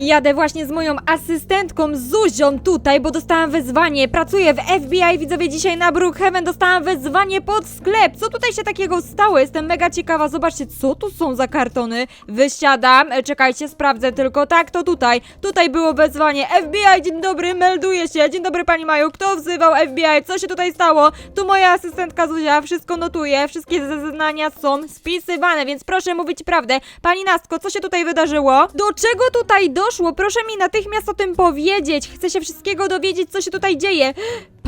Jadę właśnie z moją asystentką Zuzią tutaj, bo dostałam wezwanie. Pracuję w FBI, widzowie, dzisiaj na Brookhaven dostałam wezwanie pod sklep. Co tutaj się takiego stało? Jestem mega ciekawa. Zobaczcie, co tu są za kartony. Wysiadam, e, czekajcie, sprawdzę tylko. Tak, to tutaj. Tutaj było wezwanie. FBI, dzień dobry, melduję się. Dzień dobry, pani Maju. Kto wzywał FBI? Co się tutaj stało? Tu moja asystentka Zuzia, wszystko notuje. Wszystkie zeznania są spisywane, więc proszę mówić prawdę. Pani Nastko, co się tutaj wydarzyło? Do czego tutaj doszło? Proszę mi natychmiast o tym powiedzieć. Chcę się wszystkiego dowiedzieć, co się tutaj dzieje.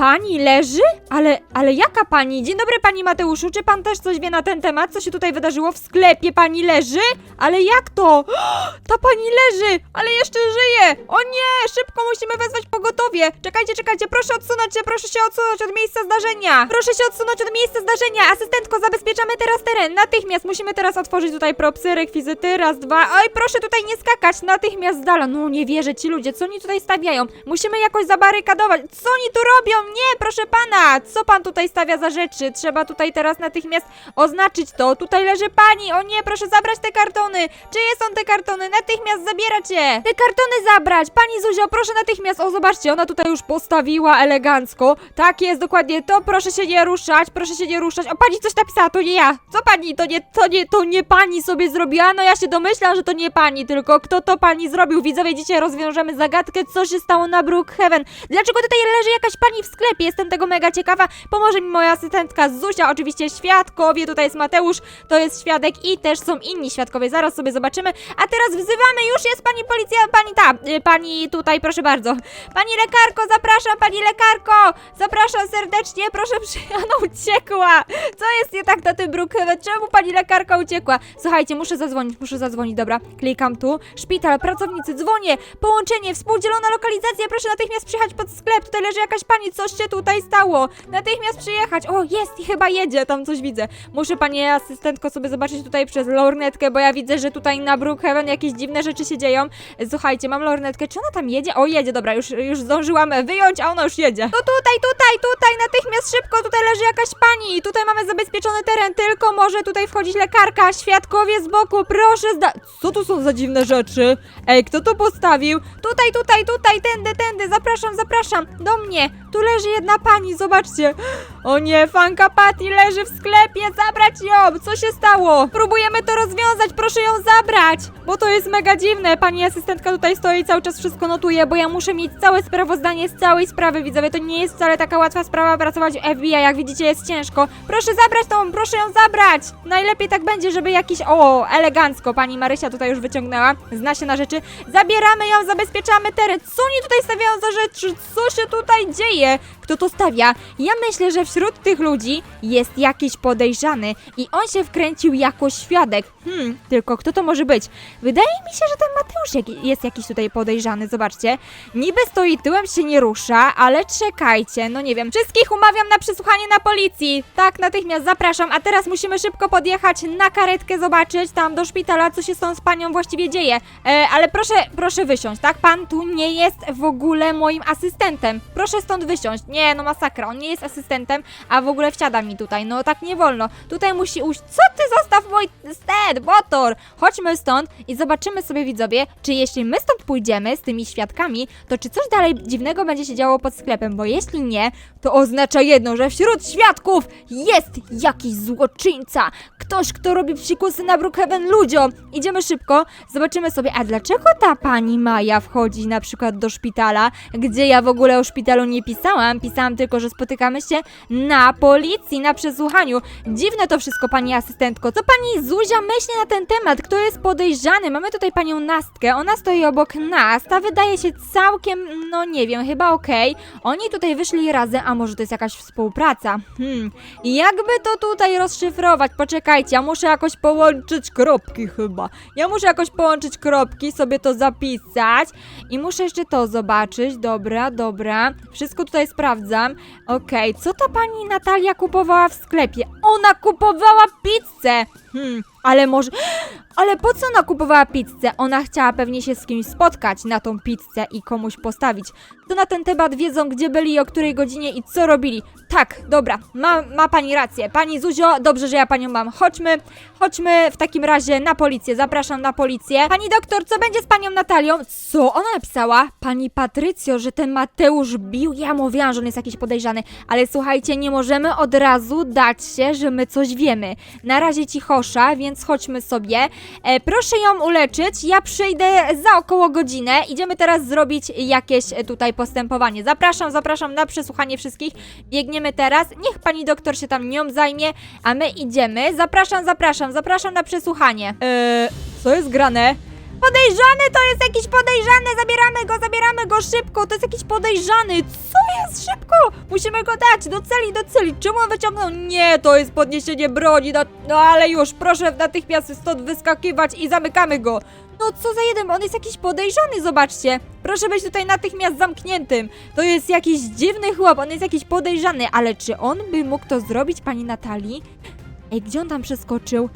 Pani leży? Ale, ale jaka pani? Dzień dobry, pani Mateuszu. Czy pan też coś wie na ten temat? Co się tutaj wydarzyło w sklepie? Pani leży? Ale jak to? Ta pani leży, ale jeszcze żyje. O nie, szybko musimy wezwać pogotowie. Czekajcie, czekajcie, proszę odsunąć się, proszę się odsunąć od miejsca zdarzenia. Proszę się odsunąć od miejsca zdarzenia. Asystentko, zabezpieczamy teraz teren. Natychmiast musimy teraz otworzyć tutaj propsy, rekwizyty. Raz, dwa. Oj, proszę tutaj nie skakać. Natychmiast z dala. No nie wierzę, ci ludzie, co oni tutaj stawiają? Musimy jakoś zabarykadować. Co oni tu robią? Nie, proszę pana. Co pan tutaj stawia za rzeczy? Trzeba tutaj teraz natychmiast oznaczyć to. Tutaj leży pani. O nie, proszę zabrać te kartony. Czyje są te kartony? Natychmiast zabierać je. Te kartony zabrać. Pani Zuzio, proszę natychmiast. O, zobaczcie, ona tutaj już postawiła elegancko. Tak jest, dokładnie to. Proszę się nie ruszać, proszę się nie ruszać. O, pani coś napisała, to nie ja. Co pani? To nie, to nie, to nie pani sobie zrobiła. No ja się domyślam, że to nie pani, tylko kto to pani zrobił? Widzowie, dzisiaj rozwiążemy zagadkę, co się stało na Brookhaven. Dlaczego tutaj leży jakaś pani w sklepie? Jestem tego mega ciekawa. Pomoże mi moja asystentka Zuzia, oczywiście świadkowie. Tutaj jest Mateusz, to jest świadek i też są inni świadkowie. Zaraz sobie zobaczymy. A teraz wzywamy, już jest pani policja, pani ta, y, pani tutaj, proszę bardzo. Pani lekarko, zapraszam, pani lekarko! Zapraszam serdecznie, proszę przyjść. Ona uciekła! Co jest nie tak na tym Brookhaven? Czemu pani lekarka uciekła? Słuchajcie, muszę zadzwonić, muszę zadzwonić, dobra. Klikam tu. Szpital, pracownicy, dzwonię. Połączenie, współdzielona lokalizacja, proszę natychmiast przyjechać pod sklep. Tutaj leży jakaś pani, coś się tutaj stało. Natychmiast przyjechać. O, jest i chyba jedzie, tam coś widzę. Muszę pani asystentko sobie zobaczyć tutaj przez lornetkę, bo ja widzę, że tutaj na Brookhaven jakieś dziwne rzeczy się dzieją. Słuchajcie, mam lornetkę. Czy ona tam jedzie? O, jedzie, dobra, już, już zdążyłam wyjąć, a ona już jedzie. To tutaj, tutaj, tutaj, natychmiast szybko, tutaj leży jakaś pani. Tutaj mamy zabezpieczony teren, tylko może tutaj wchodzić lekarka, świadkowie z boku, proszę zda... Co tu są za dziwne rzeczy? Ej, kto to postawił? Tutaj, tutaj, tutaj, tędy, tędy, zapraszam, zapraszam, do mnie. Tu leży jedna pani, zobaczcie. O nie, fanka Patty leży w sklepie, zabrać ją! Co się stało? Próbujemy to rozwiązać, proszę ją zabrać! Bo to jest mega dziwne. Pani asystentka tutaj stoi i cały czas wszystko notuje, bo ja muszę mieć całe sprawozdanie z całej sprawy, widzowie. To nie jest wcale taka łatwa sprawa pracować w FBI, jak widzicie jest ciężko. Proszę zabrać tą, proszę ją zabrać! Najlepiej tak będzie, żeby jakiś... O, elegancko, pani Marysia tutaj już wyciągnęła, zna się na rzeczy. Zabieramy ją, zabezpieczamy teren. Co oni tutaj stawiają za rzeczy? Co się tutaj dzieje? Kto to stawia? Ja myślę, że wśród tych ludzi jest jakiś podejrzany i on się wkręcił jako świadek. Hmm, tylko kto to może być? Wydaje mi się, że ten Mateusz jest jakiś tutaj podejrzany, zobaczcie. Niby stoi tyłem, się nie rusza, ale czekajcie, no nie wiem. Wszystkich umawiam na przesłuchanie na policji. Tak, natychmiast zapraszam, a teraz musimy szybko podjechać na karetkę, zobaczyć tam do szpitala, co się z tą z panią właściwie dzieje. E, ale proszę, proszę wysiąść, tak? Pan tu nie jest w ogóle moim asystentem. Proszę stąd wysiąść. Nie, no masakra, on nie jest asystentem, a w ogóle wsiada mi tutaj. No tak nie wolno. Tutaj musi ujść. Co ty zostaw mój sted, motor? Chodźmy stąd i zobaczymy sobie widzowie, czy jeśli my stąd pójdziemy z tymi świadkami, to czy coś dalej dziwnego będzie się działo pod sklepem, bo jeśli nie, to oznacza jedno, że wśród świadków jest jakiś złoczyńca. Ktoś, kto robi psikusy na Brookhaven ludziom. Idziemy szybko, zobaczymy sobie, a dlaczego ta pani Maja wchodzi na przykład do szpitala, gdzie ja w ogóle o szpitalu nie pisałam, pisałam tylko, że spotykamy się na policji, na przesłuchaniu. Dziwne to wszystko, pani asystentko. Co pani Zuzia myśli na ten temat? Kto jest podejrzany? Mamy tutaj panią Nastkę, ona stoi obok nas, ta wydaje się całkiem, no nie wiem, chyba okej. Oni tutaj wyszli razem, a może to jest jakaś współpraca? Hmm, jakby to tutaj rozszyfrować? Poczekajcie, ja muszę jakoś połączyć kropki chyba. Ja muszę jakoś połączyć kropki, sobie to zapisać i muszę jeszcze to zobaczyć. Dobra, dobra. Wszystko tutaj sprawdzam. Okej, co ta pani Natalia kupowała w sklepie? Ona kupowała pizzę! Hmm, Ale może... Ale po co ona kupowała pizzę? Ona chciała pewnie się z kimś spotkać na tą pizzę i komuś postawić. To na ten temat wiedzą, gdzie byli, o której godzinie i co robili. Tak, dobra, ma, ma pani rację. Pani Zuzio, dobrze, że ja panią mam. Chodźmy, chodźmy w takim razie na policję. Zapraszam na policję. Pani doktor, co będzie z panią Natalią? Co ona napisała? Pani Patrycjo, że ten Mateusz bił. Ja mówiłam, że on jest jakiś podejrzany. Ale słuchajcie, nie możemy od razu dać się, że my coś wiemy. Na razie cichosza, więc chodźmy sobie. E, proszę ją uleczyć. Ja przyjdę za około godzinę. Idziemy teraz zrobić jakieś e, tutaj postępowanie. Zapraszam, zapraszam na przesłuchanie wszystkich. Biegniemy teraz. Niech pani doktor się tam nią zajmie, a my idziemy. Zapraszam, zapraszam, zapraszam na przesłuchanie. Eee, co jest grane? Podejrzany to jest jakiś podejrzany, zabieramy go, zabieramy go szybko, to jest jakiś podejrzany, co jest szybko? Musimy go dać do celi, do celi, czemu on wyciągnął? Nie, to jest podniesienie broni, no, ale już, proszę natychmiast stąd wyskakiwać i zamykamy go. No co za jeden, on jest jakiś podejrzany, zobaczcie. Proszę być tutaj natychmiast zamkniętym. To jest jakiś dziwny chłop, on jest jakiś podejrzany, ale czy on by mógł to zrobić, pani Natalii? Ej, gdzie on tam przeskoczył?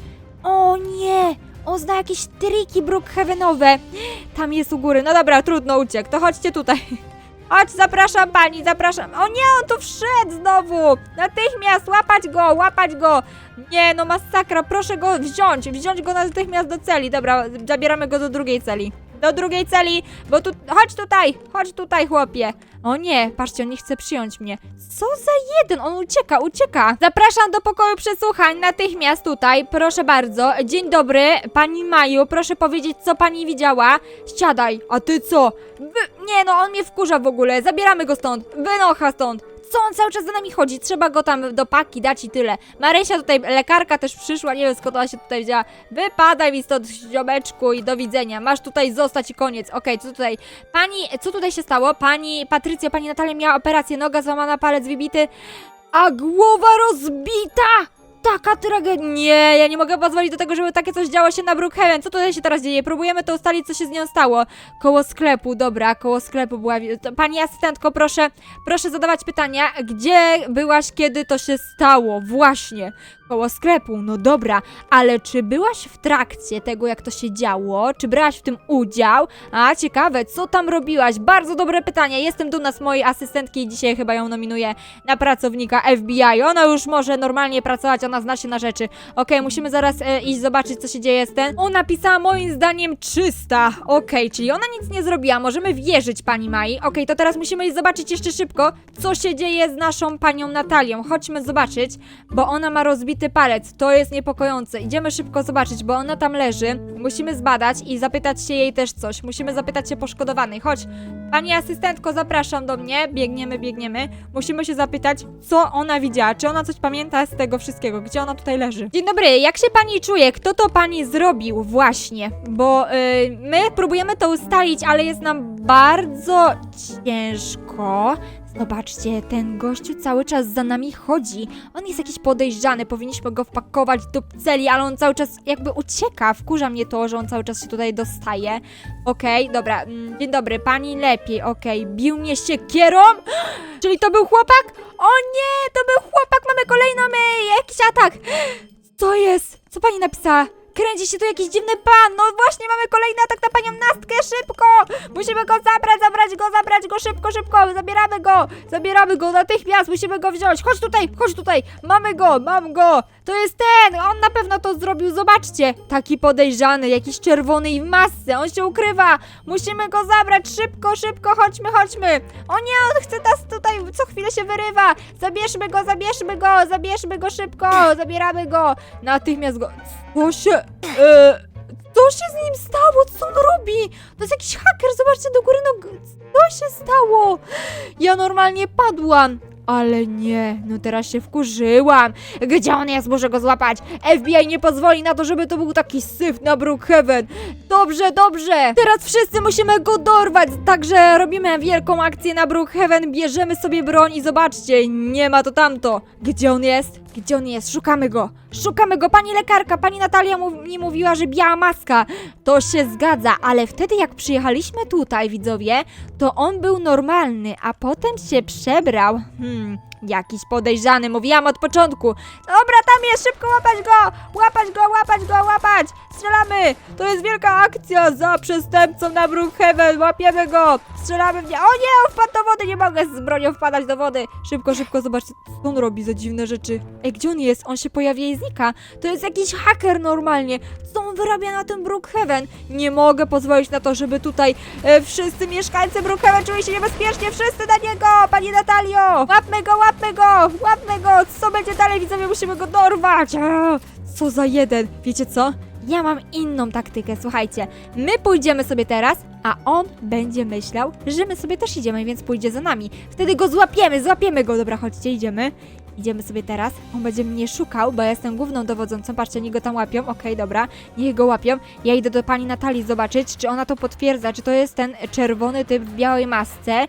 O nie! On zna jakieś triki Brookhavenowe. Tam jest u góry. No dobra, trudno uciekł. To chodźcie tutaj. Chodź, zapraszam pani, zapraszam. O nie, on tu wszedł znowu! Natychmiast łapać go, łapać go! Nie, no masakra, proszę go wziąć, wziąć go natychmiast do celi. Dobra, zabieramy go do drugiej celi. Do drugiej celi, bo tu. Chodź tutaj, chodź tutaj, chłopie. O nie, patrzcie, on nie chce przyjąć mnie. Co za jeden? On ucieka, ucieka. Zapraszam do pokoju przesłuchań natychmiast tutaj, proszę bardzo. Dzień dobry, pani Maju, proszę powiedzieć, co pani widziała. Siadaj, a ty co? Wy... Nie no, on mnie wkurza w ogóle, zabieramy go stąd, wynocha stąd. Co on cały czas za nami chodzi? Trzeba go tam do paki dać i tyle. Marysia tutaj, lekarka też przyszła, nie wiem skąd ona się tutaj wzięła. Wypadaj mi stąd, ziomeczku i do widzenia. Masz tutaj zostać i koniec. Okej, co tutaj? Pani, co tutaj się stało? Pani Patrycja, pani Natalia miała operację, noga złamana, palec wybity, a głowa rozbita! Taka tragedia. Nie, ja nie mogę pozwolić do tego, żeby takie coś działo się na Brookhaven. Co tutaj się teraz dzieje? Próbujemy to ustalić, co się z nią stało. Koło sklepu, dobra, koło sklepu była. Pani asystentko, proszę, proszę zadawać pytania. Gdzie byłaś, kiedy to się stało? Właśnie. Koło sklepu, no dobra, ale czy byłaś w trakcie tego, jak to się działo? Czy brałaś w tym udział? A, ciekawe, co tam robiłaś? Bardzo dobre pytanie. Jestem dumna z mojej asystentki i dzisiaj chyba ją nominuję na pracownika FBI. Ona już może normalnie pracować, ona zna się na rzeczy. Okej, musimy zaraz e, iść zobaczyć, co się dzieje z ten. Ona napisała moim zdaniem 300. Okej, czyli ona nic nie zrobiła. Możemy wierzyć pani Mai. Okej, to teraz musimy iść zobaczyć jeszcze szybko, co się dzieje z naszą panią Natalią. Chodźmy zobaczyć, bo ona ma rozbity palec. To jest niepokojące. Idziemy szybko zobaczyć, bo ona tam leży. Musimy zbadać i zapytać się jej też coś. Musimy zapytać się poszkodowanej. Chodź. Pani asystentko, zapraszam do mnie. Biegniemy, biegniemy. Musimy się zapytać, co ona widziała. Czy ona coś pamięta z tego wszystkiego? Gdzie ona tutaj leży? Dzień dobry, jak się pani czuje? Kto to pani zrobił? Właśnie. Bo y, my próbujemy to ustalić, ale jest nam bardzo ciężko. Zobaczcie, ten gościu cały czas za nami chodzi. On jest jakiś podejrzany, powinniśmy go wpakować do celi, ale on cały czas jakby ucieka. Wkurza mnie to, że on cały czas się tutaj dostaje. Okej, dobra, mm, dzień dobry, pani lepiej, okej. Bił mnie siekierą? Czyli to był chłopak? O nie, to był chłopak, mamy kolejną, e, jakiś atak. Co jest? Co pani napisała? Kręci się tu jakiś dziwny pan. No właśnie, mamy kolejny atak na panią Nastkę. Szybko! Musimy go zabrać, zabrać go, zabrać go szybko, szybko. Zabieramy go, zabieramy go natychmiast. Musimy go wziąć. Chodź tutaj, chodź tutaj. Mamy go, mam go. To jest ten. On na pewno to zrobił. Zobaczcie. Taki podejrzany, jakiś czerwony i w masce. On się ukrywa. Musimy go zabrać. Szybko, szybko. Chodźmy, chodźmy. O nie, on chce nas tutaj co chwilę się wyrywa. Zabierzmy go, zabierzmy go, zabierzmy go szybko. Zabieramy go. Natychmiast go. Co się... E, co się z nim stało? Co on robi? To jest jakiś haker, zobaczcie do góry nog... Co się stało? Ja normalnie padłam. Ale nie, no teraz się wkurzyłam. Gdzie on jest? Muszę go złapać. FBI nie pozwoli na to, żeby to był taki syf na Brookhaven. Dobrze, dobrze. Teraz wszyscy musimy go dorwać. Także robimy wielką akcję na Brookhaven. Bierzemy sobie broń i zobaczcie, nie ma to tamto. Gdzie on jest? Gdzie on jest? Szukamy go. Szukamy go. Pani lekarka, pani Natalia mi mówiła, że biała maska. To się zgadza, ale wtedy jak przyjechaliśmy tutaj, widzowie, to on był normalny, a potem się przebrał. Hmm. Jakiś podejrzany, mówiłam od początku. Dobra, tam jest, szybko łapać go! Łapać go, łapać go, łapać! Strzelamy! To jest wielka akcja za przestępcą na Brookhaven, łapiemy go! Strzelamy w nie. O nie, on wpadł do wody, nie mogę z bronią wpadać do wody! Szybko, szybko, zobaczcie, co on robi za dziwne rzeczy. Ej, gdzie on jest? On się pojawia i znika. To jest jakiś haker normalnie. Co on wyrabia na tym Brookhaven? Nie mogę pozwolić na to, żeby tutaj e, wszyscy mieszkańcy Brookhaven czuli się niebezpiecznie. Wszyscy na niego! Pani Natalio! Łapmy go, łapmy go! Łapmy go! Co będzie dalej, widzowie? Musimy go dorwać! Co za jeden! Wiecie co? Ja mam inną taktykę, słuchajcie. My pójdziemy sobie teraz, a on będzie myślał, że my sobie też idziemy, więc pójdzie za nami. Wtedy go złapiemy, złapiemy go. Dobra, chodźcie, idziemy. Idziemy sobie teraz. On będzie mnie szukał, bo ja jestem główną dowodzącą. Patrzcie, oni go tam łapią. Okej, dobra. Niech go łapią. Ja idę do pani Natalii zobaczyć, czy ona to potwierdza, czy to jest ten czerwony typ w białej masce.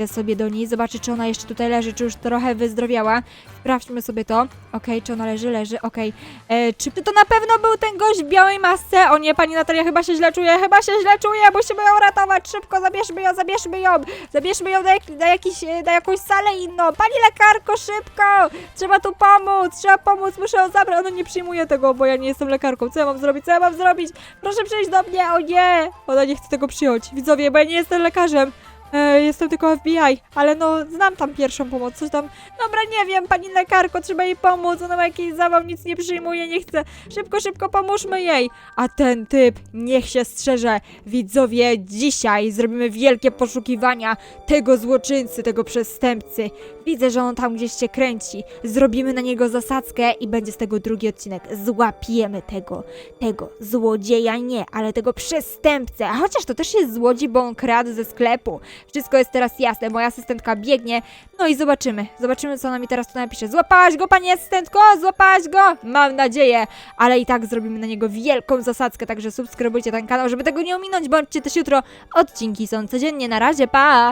Idę sobie do niej, zobaczyć, czy ona jeszcze tutaj leży, czy już trochę wyzdrowiała. Sprawdźmy sobie to. Okej, czy ona leży? Leży, okej. E, Czy to na pewno był ten gość w białej masce? O nie, pani Natalia chyba się źle czuje, chyba się źle czuje, musimy ją ratować, szybko, zabierzmy ją, zabierzmy ją, zabierzmy ją na, jak, na, jakiś, e, na jakąś salę inną. Pani lekarko, szybko, trzeba tu pomóc, trzeba pomóc, muszę ją zabrać. Ona nie przyjmuje tego, bo ja nie jestem lekarką. Co ja mam zrobić, co ja mam zrobić? Proszę przyjść do mnie, o nie, ona nie chce tego przyjąć. Widzowie, bo ja nie jestem lekarzem. E, jestem tylko FBI, ale no znam tam pierwszą pomoc, coś tam. Dobra, nie wiem, pani lekarko, trzeba jej pomóc, ona ma jakiś zawał, nic nie przyjmuje, nie chce. Szybko, szybko pomóżmy jej. A ten typ niech się strzeże. Widzowie, dzisiaj zrobimy wielkie poszukiwania tego złoczyńcy, tego przestępcy. Widzę, że on tam gdzieś się kręci. Zrobimy na niego zasadzkę i będzie z tego drugi odcinek. Złapiemy tego, tego złodzieja nie, ale tego przestępcę. A chociaż to też jest złodziej, bo on kradł ze sklepu. Wszystko jest teraz jasne, moja asystentka biegnie. No i zobaczymy, zobaczymy co ona mi teraz tu napisze. Złapałaś go, pani asystentko? Złapałaś go? Mam nadzieję, ale i tak zrobimy na niego wielką zasadzkę, także subskrybujcie ten kanał, żeby tego nie ominąć. Bądźcie też jutro. Odcinki są codziennie. Na razie, pa!